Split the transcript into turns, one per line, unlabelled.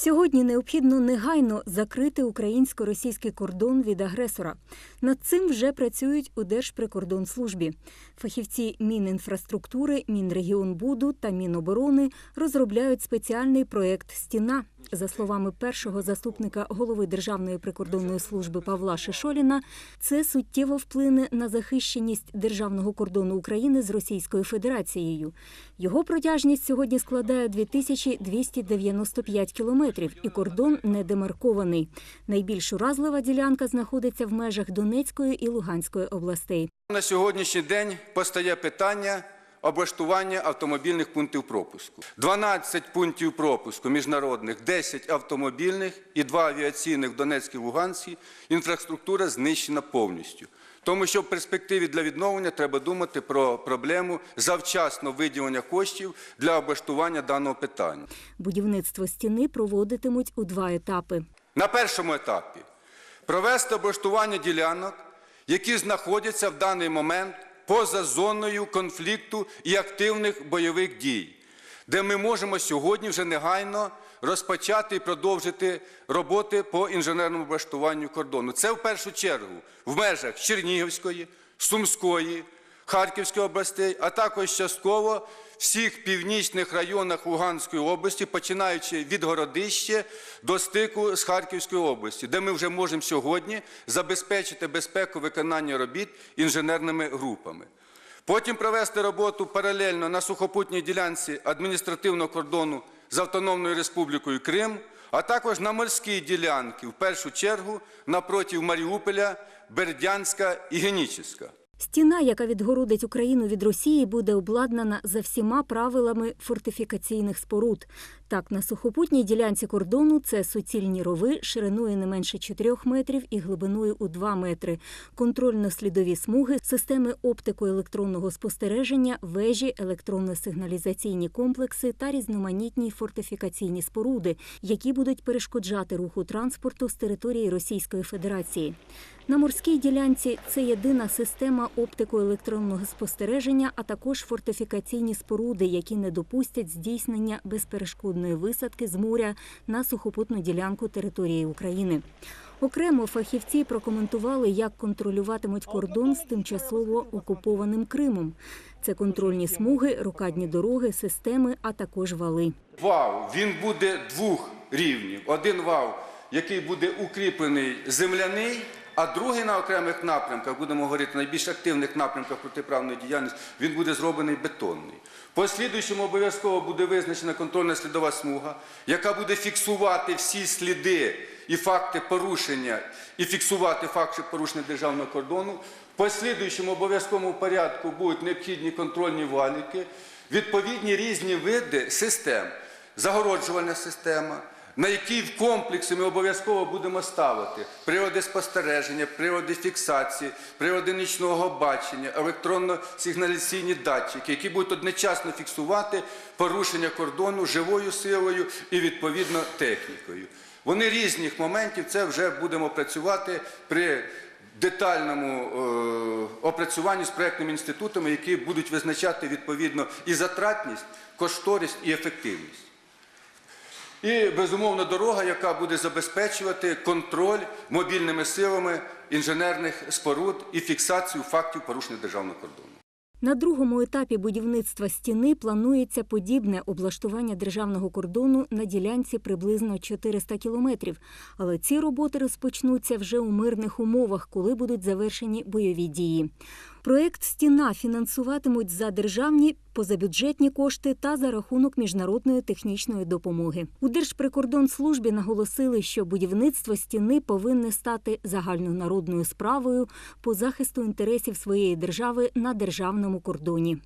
Сьогодні необхідно негайно закрити українсько-російський кордон від агресора. Над цим вже працюють у Держприкордонслужбі. Фахівці Мінінфраструктури, Мінрегіонбуду та Міноборони розробляють спеціальний проєкт Стіна. За словами першого заступника голови Державної прикордонної служби Павла Шишоліна, це суттєво вплине на захищеність державного кордону України з Російською Федерацією. Його протяжність сьогодні складає 2295 кілометрів, і кордон не демаркований. Найбільш уразлива ділянка знаходиться в межах Донецької і Луганської областей.
На сьогоднішній день постає питання облаштування автомобільних пунктів пропуску. 12 пунктів пропуску міжнародних, 10 автомобільних і 2 авіаційних в Донецькій Луганській. Інфраструктура знищена повністю. Тому що в перспективі для відновлення треба думати про проблему завчасно виділення коштів для облаштування даного питання.
Будівництво стіни проводитимуть у два етапи.
На першому етапі провести облаштування ділянок, які знаходяться в даний момент поза зоною конфлікту і активних бойових дій, де ми можемо сьогодні вже негайно розпочати і продовжити роботи по інженерному облаштуванню кордону. Це в першу чергу в межах Чернігівської, Сумської, Харківської областей, а також частково всіх північних районах Луганської області, починаючи від Городища до стику з Харківської області, де ми вже можемо сьогодні забезпечити безпеку виконання робіт інженерними групами. Потім провести роботу паралельно на сухопутній ділянці адміністративного кордону з Автономною Республікою Крим, а також на морській ділянці, в першу чергу напроти Маріуполя, Бердянська і Генічеська.
Стіна, яка відгородить Україну від Росії, буде обладнана за всіма правилами фортифікаційних споруд. Так, на сухопутній ділянці кордону це суцільні рови шириною не менше 4 метрів і глибиною у 2 метри, контрольно-слідові смуги, системи оптико-електронного спостереження, вежі, електронно-сигналізаційні комплекси та різноманітні фортифікаційні споруди, які будуть перешкоджати руху транспорту з території Російської Федерації. На морській ділянці це єдина система оптико-електронного спостереження, а також фортифікаційні споруди, які не допустять здійснення безперешкодної висадки з моря на сухопутну ділянку території України. Окремо фахівці прокоментували, як контролюватимуть кордон з тимчасово окупованим Кримом. Це контрольні смуги, рокадні дороги, системи, а також вали.
Вал він буде двох рівнів. Один вал, який буде укріплений земляний, а другий на окремих напрямках, будемо говорити, найбільш активних напрямках протиправної діяльності, він буде зроблений бетонний. По слідуючому обов'язково буде визначена контрольна слідова смуга, яка буде фіксувати всі сліди і факти порушення, і фіксувати факти порушення державного кордону. По слідуючому обов'язковому порядку будуть необхідні контрольні валіки, відповідні різні види систем, загороджувальна система, на якій в комплексі ми обов'язково будемо ставити прилади спостереження, прилади фіксації, прилади нічного бачення, електронно-сигналізаційні датчики, які будуть одночасно фіксувати порушення кордону живою силою і відповідно технікою. Вони різних моментів, це вже будемо працювати при детальному е, опрацюванні з проєктними інститутами, які будуть визначати відповідно і затратність, кошторість і ефективність. І, безумовно, дорога, яка буде забезпечувати контроль мобільними силами інженерних споруд і фіксацію фактів порушення державного кордону.
На другому етапі будівництва стіни планується подібне облаштування державного кордону на ділянці приблизно 400 кілометрів. Але ці роботи розпочнуться вже у мирних умовах, коли будуть завершені бойові дії. Проєкт Стіна фінансуватимуть за державні позабюджетні кошти та за рахунок міжнародної технічної допомоги. У Держприкордонслужбі наголосили, що будівництво стіни повинне стати загальнонародною справою по захисту інтересів своєї держави на державному кордоні.